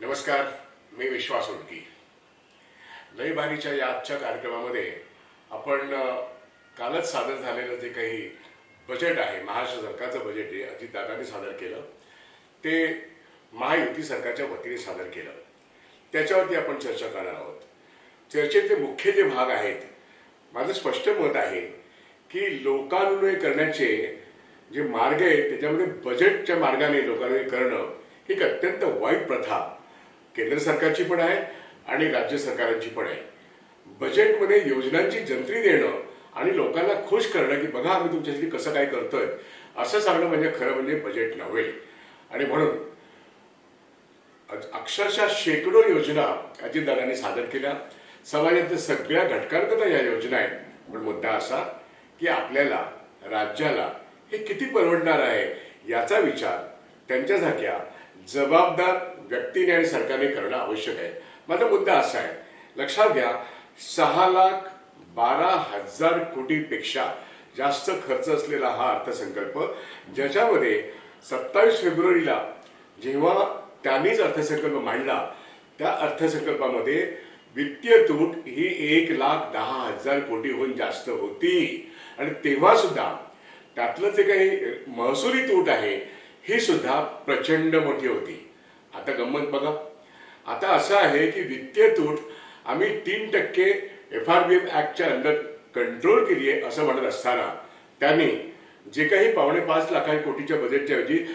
नमस्कार मी विश्वास उडकी. लयबारीच्या या आजच्या कार्यक्रमामध्ये आपण कालच सादर झालेलं जे काही बजेट आहे महाराष्ट्र सरकारचं बजेट आहे अजितदादांनी सादर केलं ते महायुती सरकारच्या वतीने सादर केलं. त्याच्यावरती आपण चर्चा करणार आहोत. चर्चेतले मुख्य जे भाग आहेत माझं स्पष्ट मत आहे की लोकानुनय करण्याचे जे मार्ग आहेत त्याच्यामध्ये बजेटच्या मार्गाने लोकानुनय करणं ही एक अत्यंत वाईट प्रथा. केंद्र सरकारची पण आहे आणि राज्य सरकारांची पण आहे. बजेटमध्ये योजनांची जंत्री देणं आणि लोकांना खुश करणं की बघा आम्ही तुमच्यासाठी कसं काय करतोय असं सांगणं म्हणजे खरं म्हणजे बजेट नव्हे. आणि म्हणून अक्षरशः शेकडो योजना अजितदादांनी सादर केल्या. समाजातल्या सगळ्या घटकांकरता या योजना आहेत. पण मुद्दा असा की आपल्याला राज्याला हे किती परवडणार आहे याचा विचार त्यांच्यासारख्या जबाबदार व्यक्तीने आणि सरकारने करणं आवश्यक आहे. माझा मुद्दा असा आहे. लक्षात घ्या सहा लाख बारा हजार कोटीपेक्षा जास्त खर्च असलेला हा अर्थसंकल्प ज्याच्यामध्ये सत्तावीस फेब्रुवारीला जेव्हा त्यांनीच अर्थसंकल्प मांडला त्या अर्थसंकल्पामध्ये वित्तीय तूट ही एक लाख दहा हजार कोटीहून जास्त होती. आणि तेव्हा सुद्धा त्यातलं जे काही महसुली तूट आहे ही सुद्धा प्रचंड मोठी होती. आता गंमत बघा. आता असं आहे की वित्तीय तूट आम्ही तीन टक्के एफ आर बी ॲक्टच्या ऍक्टच्या अंडर कंट्रोल केली आहे असं म्हणत असताना त्यांनी जे काही पावणे पाच लाख कोटीच्या बजेटच्या ऐवजी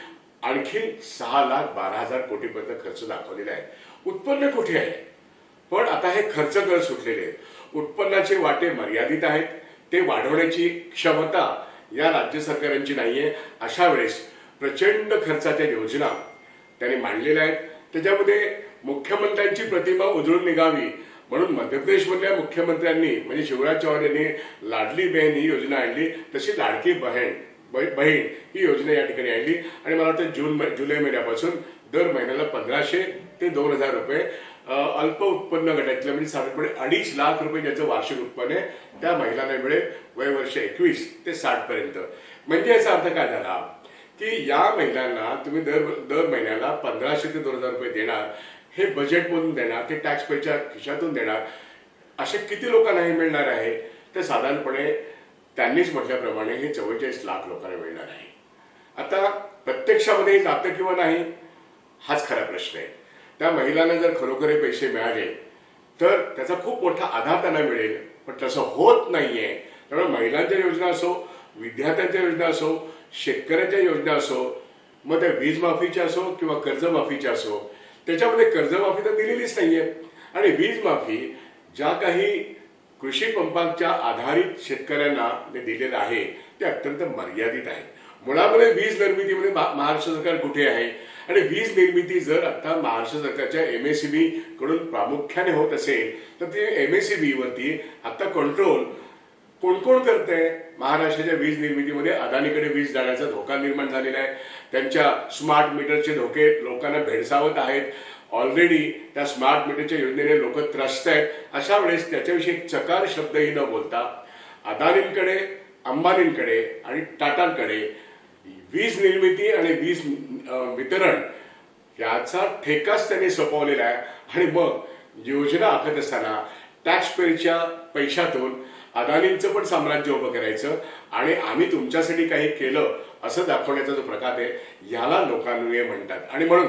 आणखी सहा लाख बारा हजार कोटीपर्यंत खर्च दाखवलेला आहे. उत्पन्न कुठे आहे? पण आता हे खर्च कर सुटलेले आहेत. उत्पन्नाचे वाटे मर्यादित आहेत. ते वाढवण्याची क्षमता या राज्य सरकारांची नाहीये. अशा वेळेस प्रचंड खर्चाच्या योजना त्यांनी मांडलेल्या आहेत. त्याच्यामध्ये मुख्यमंत्र्यांची प्रतिमा उजळून निघावी म्हणून मध्य प्रदेशमधल्या मुख्यमंत्र्यांनी म्हणजे शिवराज चौहान यांनी लाडली बहीण ही योजना आणली तशी लाडकी बहीण बहीण ही योजना या ठिकाणी आणली. आणि मला वाटतं जून जुलै महिन्यापासून दर महिन्याला पंधराशे ते दोन हजार रुपये अल्प उत्पन्न गटातल्या म्हणजे साधारणपणे अडीच लाख रुपये ज्याचं वार्षिक उत्पन्न आहे त्या महिलांना मिळेल वय वर्ष एकवीस ते साठ पर्यंत. म्हणजे याचा अर्थ काय झाला? की या महिलांना तुम्ही दर दर महिन्याला पंधराशे ते दोन हजार रुपये देणार हे बजेटमधून देणार ते टॅक्स पेच्या खिशातून देणार. असे किती लोकांना हे मिळणार आहे? तर साधारणपणे त्यांनीच म्हटल्याप्रमाणे हे चव्वेचाळीस लाख लोकांना मिळणार आहे. आता प्रत्यक्षामध्ये हे जातं किंवा नाही हाच खरा प्रश्न आहे. त्या महिलांना जर खरोखर हे पैसे मिळाले तर त्याचा खूप मोठा आधार त्यांना मिळेल. पण तसं होत नाहीये. त्यामुळे महिलांच्या योजना असो विद्यार्थ्यांच्या योजना असो शेतकऱ्यांच्या योजना असो मग त्या वीज माफीच्या असो किंवा कर्जमाफीच्या असो त्याच्यामध्ये कर्जमाफी तर दिलेलीच नाहीये. आणि वीज माफी ज्या काही कृषी पंपांच्या आधारित शेतकऱ्यांना दिलेलं आहे ते अत्यंत मर्यादित आहे. मुळामध्ये वीज निर्मितीमध्ये म्हणजे महाराष्ट्र सरकार कुठे आहे? आणि वीज निर्मिती जर आता महाराष्ट्र सरकारच्या एमएससीबी कडून प्रामुख्याने होत असेल तर ते एमएससीबी वरती आता कंट्रोल कोण कोण करतंय? महाराष्ट्राच्या वीज निर्मितीमध्ये अदानीकडे वीज जाण्याचा धोका निर्माण झालेला आहे. त्यांच्या स्मार्ट मीटरचे धोके लोकांना भेडसावत आहेत. ऑलरेडी त्या स्मार्ट मीटरच्या योजनेने लोक त्रस्त आहेत. अशा वेळेस त्याच्याविषयी चकार शब्दही न बोलता अदानींकडे अंबानींकडे आणि टाटांकडे वीज निर्मिती आणि वीज वितरण याचा ठेकाच त्यांनी सोपवलेला आहे. आणि मग योजना आखत असताना टॅक्सपेअरच्या पैशातून अदानींचं पण साम्राज्य उभं करायचं आणि आम्ही तुमच्यासाठी काही केलं असं दाखवण्याचा जो प्रकार आहे याला लोकांनुय म्हणतात. आणि म्हणून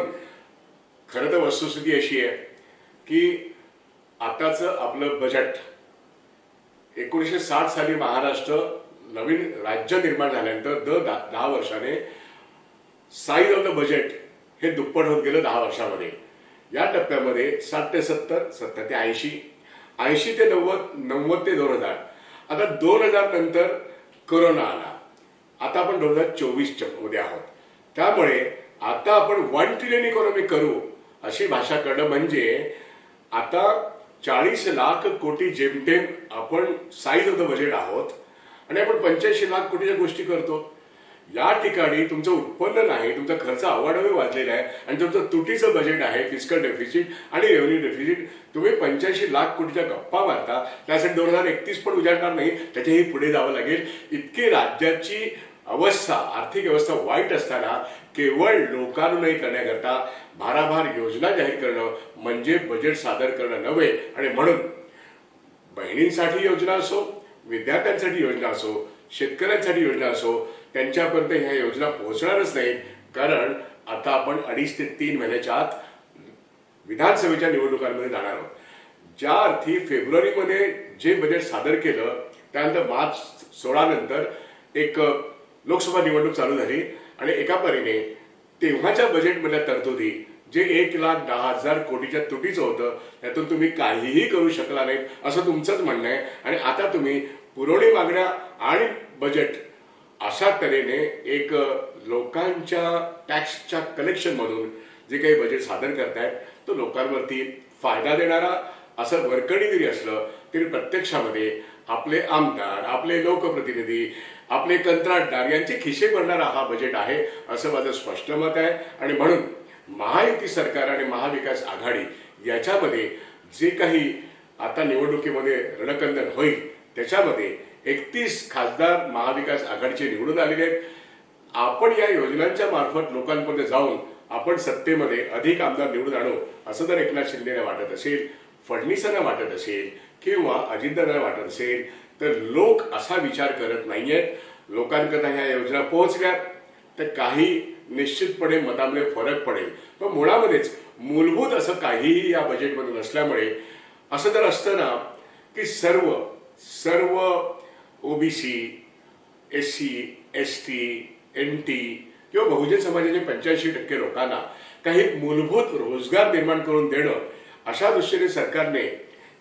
खरं तर वस्तुस्थिती अशी आहे की आताचं आपलं बजेट एकोणीसशे साठ साली महाराष्ट्र नवीन राज्य निर्माण झाल्यानंतर दर दहा वर्षाने साईज ऑफ द बजेट हे दुप्पट होत गेलं दहा वर्षामध्ये. या टप्प्यामध्ये साठ ते सत्तर सत्तर ते ऐंशी ऐंशी ते नव्वद नव्वद ते दोन हजार. आता दोन हजार नंतर कोरोना आला. आता आपण दोन हजार चोवीसच्या मध्ये आहोत. त्यामुळे आता आपण वन ट्रिलियन इकॉनॉमी करू अशी भाषा करणं म्हणजे आता चाळीस लाख कोटी जेमतेम आपण साईज ऑफ द बजेट आहोत. आणि आपण पंच्याऐंशी लाख कोटीच्या गोष्टी करतो. या ठिकाणी तुमचं उत्पन्न नाही तुमचा खर्च अवाढव्य वाजलेला आहे आणि तुमचं तुटीचं बजेट आहे फिजिकल डेफिसिट आणि रेव्हन्यू डेफिसिट तुम्ही पंच्याऐंशी लाख कोटीच्या गप्पा मारता त्यासाठी दोन हजार एकतीस पण उजाडणार नाही त्याच्याही पुढे जावं लागेल. इतकी राज्याची अवस्था आर्थिक व्यवस्था वाईट असताना केवळ लोकानुनय करण्याकरता भाराभार योजना जाहीर करणं म्हणजे बजेट सादर करणं नव्हे. आणि म्हणून बहिणींसाठी योजना असो विद्यार्थ्यांसाठी योजना असो शेतकऱ्यांसाठी योजना असो त्यांच्यापर्यंत ह्या योजना पोहोचणारच नाही कारण आता आपण अडीच ते तीन महिन्याच्या आत विधानसभेच्या निवडणुकांमध्ये जाणार आहोत. ज्या अर्थी फेब्रुवारीमध्ये जे बजेट सादर केलं त्यानंतर मार्च सोळा नंतर एक लोकसभा निवडणूक चालू झाली आणि एका परीने तेव्हाच्या बजेटमधल्या तरतुदी जे एक लाख दहा हजार कोटीच्या तुटीचं होतं त्यातून तुम्ही काहीही करू शकला नाही असं तुमचंच म्हणणं आहे. आणि आता तुम्ही पुरवणी मागण्या आणि बजेट अशा तऱ्हेने एक लोकांच्या टॅक्सच्या कलेक्शन मधून जे काही बजेट सादर करतायत तो लोकांवरती फायदा देणारा असं वरकणी जरी असलं तरी प्रत्यक्षामध्ये आपले आमदार आपले लोकप्रतिनिधी आपले कंत्राटदार यांचे खिसे भरणारा हा बजेट आहे असं माझं स्पष्ट मत आहे. आणि म्हणून महायुती सरकार आणि महाविकास आघाडी याच्यामध्ये जे काही आता निवडणुकीमध्ये रणकंदन होईल त्याच्यामध्ये एकतीस खासदार महाविकास आघाडीचे निवडून आलेले आहेत. आपण या योजनांच्या मार्फत लोकांमध्ये जाऊन आपण सत्तेमध्ये अधिक आमदार निवडून आणू असं जर एकनाथ शिंदेना वाटत असेल फडणवीसांना वाटत असेल किंवा अजितदादांना वाटत असेल तर लोक असा विचार करत नाहीयेत. लोकांकरता ह्या योजना पोहोचल्यात. तर काही निश्चितपणे मतामध्ये फरक पडेल. पण मुळामध्येच मूलभूत असं काहीही या बजेटमध्ये नसल्यामुळे असं जर असतं ना की सर्व सर्व OBC S C S T N T किंवा बहुजन समाजाचे पंच्याऐंशी टक्के लोकांना काही मूलभूत रोजगार निर्माण करून देणं अशा दृष्टीने सरकारने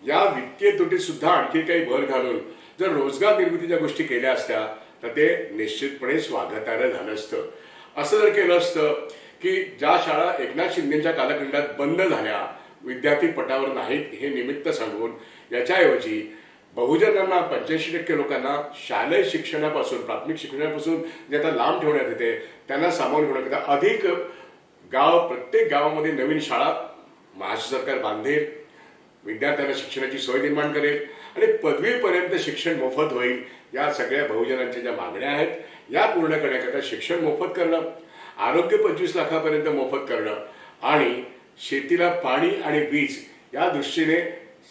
या वित्तीय तुटीत सुद्धा आणखी काही भर घालून जर रोजगार निर्मितीच्या गोष्टी केल्या असत्या तर ते निश्चितपणे स्वागतार्ह झालं असतं. असं जर केलं असतं की ज्या शाळा एकनाथ शिंदेच्या कालखंडात बंद झाल्या विद्यार्थी पटावर नाहीत हे निमित्त सांगून याच्याऐवजी बहुजनांना पंच्याऐंशी टक्के लोकांना शालेय शिक्षणापासून प्राथमिक शिक्षणापासून जे आता लांब ठेवण्यात येते त्यांना सामावून घेण्याकरिता अधिक गाव प्रत्येक गावामध्ये नवीन शाळा महाराष्ट्र सरकार बांधेल विद्यार्थ्यांना शिक्षणाची सोय निर्माण करेल आणि पदवीपर्यंत शिक्षण मोफत होईल. या सगळ्या बहुजनांच्या ज्या मागण्या आहेत या पूर्ण करण्याकरता शिक्षण मोफत करणं आरोग्य पंचवीस लाखापर्यंत मोफत करणं आणि शेतीला पाणी आणि वीज या दृष्टीने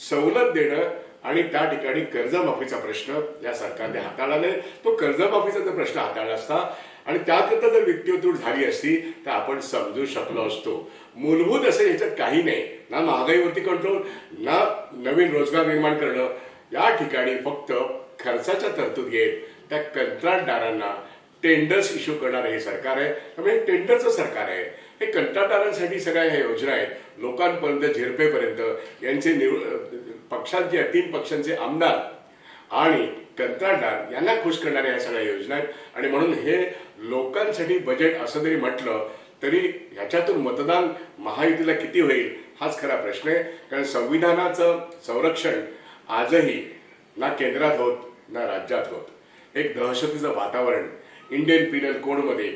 सवलत देणं आणि त्या ठिकाणी कर्जमाफीचा प्रश्न या सरकारने हाताळला नाही. तो कर्जमाफीचा जर प्रश्न हाताळला असता आणि त्याकरता जर वित्तीय झाली असती तर आपण समजू शकलो असतो. मूलभूत असं याच्यात काही नाही. ना महागाईवरती कंट्रोल ना नवीन रोजगार निर्माण करणं. या ठिकाणी फक्त खर्चाच्या तरतुदी आहेत त्या कंत्राटदारांना टेंडर्स इश्यू करणारं हे सरकार आहे. त्यामुळे हे टेंडरचं सरकार आहे. हे कंत्राटदारांसाठी सगळ्या ह्या योजना आहेत. लोकांपर्यंत झिरपेपर्यंत यांचे निव पक्षांचे तीन पक्षांचे आमदार आणि कंत्राटदार यांना खुश करणाऱ्या या सगळ्या योजना आहेत. आणि म्हणून हे लोकांसाठी बजेट असं जरी म्हटलं तरी ह्याच्यातून मतदान महायुतीला किती होईल हाच खरा प्रश्न आहे. कारण संविधानाचं संरक्षण आजही ना केंद्रात होत ना राज्यात होत. एक दहशतीचं वातावरण इंडियन पिनल कोडमध्ये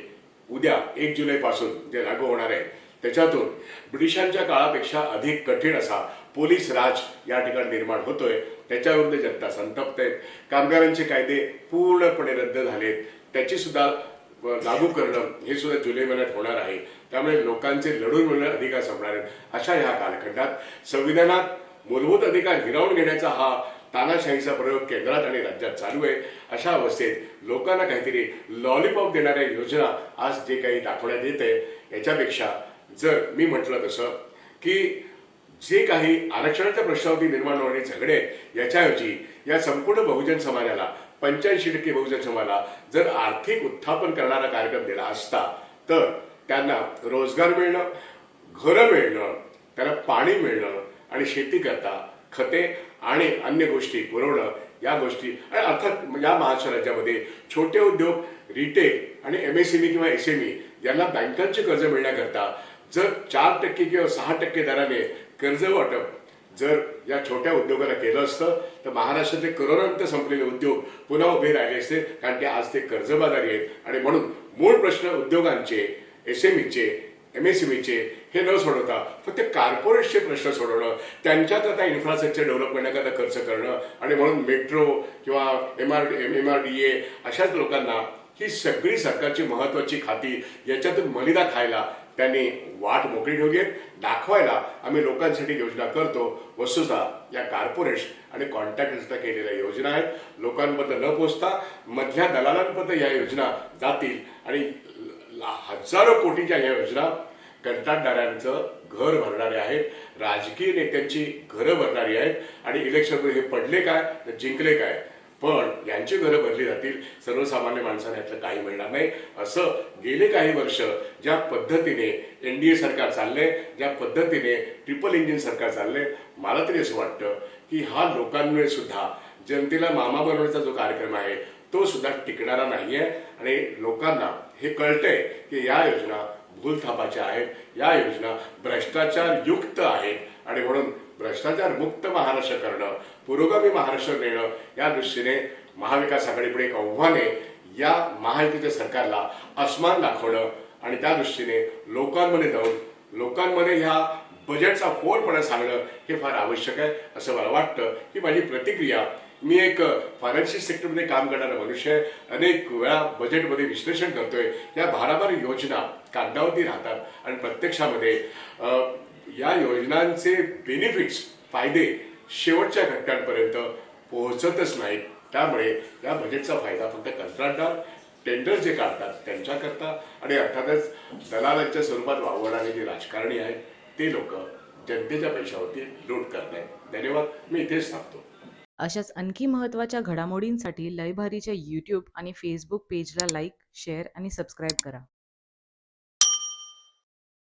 उद्या एक जुलैपासून जे लागू होणार आहे त्याच्यातून ब्रिटिशांच्या काळापेक्षा अधिक कठीण असा पोलीस राज या ठिकाणी निर्माण होतोय. त्याच्याविरुद्ध जनता संतप्त आहेत. कामगारांचे कायदे पूर्णपणे रद्द झालेत. त्याची सुद्धा लागू करणं हे सुद्धा जुलै महिन्यात होणार आहे. त्यामुळे लोकांचे लढून मिळणं अधिकार संपणार आहेत अशा ह्या कालखंडात. संविधानात मूलभूत अधिकार हिरावून घेण्याचा हा तानाशाहीचा प्रयोग केंद्रात आणि राज्यात चालू आहे. अशा अवस्थेत लोकांना काहीतरी लॉलीपॉप देणाऱ्या योजना आज जे काही दाखवण्यात येत आहे याच्यापेक्षा जर मी म्हटलं तसं की जे काही आरक्षणाच्या प्रश्नावरती निर्माण होणारे झगडे याच्याऐवजी या संपूर्ण बहुजन समाजाला पंच्याऐंशी टक्के बहुजन समाजाला जर आर्थिक उत्थापन करणारा कार्यक्रम दिला असता तर त्यांना रोजगार मिळणं घरं मिळणं त्याला पाणी मिळणं आणि शेती करता खते आणि अन्य गोष्टी पुरवणं या गोष्टी आणि अर्थात या महाराष्ट्र राज्यामध्ये छोटे उद्योग रिटेल आणि एमएसएमई किंवा एसएमई यांना बँकांचे कर्ज मिळण्याकरता जर चार टक्के किंवा सहा टक्के दराने कर्ज वाटप जर या छोट्या उद्योगाला केलं असतं तर महाराष्ट्रातले करोडांत संपलेले उद्योग पुन्हा उभे राहिले असते कारण ते आज ते कर्जबाजारी आहेत. आणि म्हणून मूळ प्रश्न उद्योगांचे एसएमईचे एमएसएमईचे हे न सोडवता फक्त कॉर्पोरेटचे प्रश्न सोडवणं त्यांच्याकरता इन्फ्रास्ट्रक्चर डेव्हलप करण्याकरता खर्च करणं आणि म्हणून मेट्रो किंवा M R M R D A अशाच लोकांना ही सगळी सरकारची महत्वाची खाती याच्यातून मलिदा खायला त्यांनी वाट मोकळी ठेवली आहे. दाखवायला आम्ही लोकांसाठी योजना करतो. वस्तुता या कॉर्पोरेट्स आणि कॉन्ट्रॅक्टर्सना केलेल्या योजना आहेत. लोकांपर्यंत न पोचता मधल्या दलालांपर्यंत या योजना जातील. आणि हजारो कोटीच्या या योजना कंत्राटदारांचं घर भरणारे आहेत. राजकीय नेत्यांची घरं भरणारी आहेत. आणि इलेक्शनमध्ये हे पडले काय? तर जिंकले काय? पण यांची घरं भरली जातील सर्वसामान्य माणसांना यातलं काही मिळणार नाही. असं गेले काही वर्ष ज्या पद्धतीने एनडीए सरकार चाललंय ज्या पद्धतीने ट्रिपल इंजिन सरकार चाललंय मला तरी असं वाटतं की हा लोकांमुळे सुद्धा जनतेला मामा बनवण्याचा जो कार्यक्रम आहे तो सुद्धा टिकणारा नाहीये. आणि लोकांना हे कळतंय की या योजना भूलथापाच्या आहेत या योजना भ्रष्टाचार युक्त आहेत. आणि म्हणून भ्रष्टाचार मुक्त महाराष्ट्र करणं पुरोगामी महाराष्ट्र नेणं या दृष्टीने महाविकास आघाडीपुढे एक आव्हान आहे. या महायुतीच्या सरकारला अस्मान दाखवणं आणि त्या दृष्टीने लोकांमध्ये जाऊन लोकांमध्ये ह्या बजेटचा फोडपणा सांगणं हे फार आवश्यक आहे असं मला वाटतं. ही माझी प्रतिक्रिया. मी एक फायनान्शियल सेक्टरमध्ये काम करणारा मनुष्य आहे. अनेक वेळा बजेटमध्ये विश्लेषण करतोय. या भाराभार योजना कागदावरती राहतात आणि प्रत्यक्षामध्ये या योजनांचे बेनिफिट्स फायदे शेवटच्या घटकांपर्यंत पोहोचतच नाहीत. त्यामुळे या बजेटचा फायदा फक्त कंत्राटदार टेंडर जे काढतात त्यांच्याकरता आणि अर्थातच दलालांच्या स्वरूपात वावरणारे जे राजकारणी आहेत ते लोक जनतेच्या पैशावरती लूट करत आहेत. धन्यवाद. मी इथेच थांबतो. अशाच आणखी महत्त्वाच्या घडामोडींसाठी लयभारीच्या यूट्यूब आणि फेसबुक पेजला लाईक शेअर आणि सबस्क्राईब करा.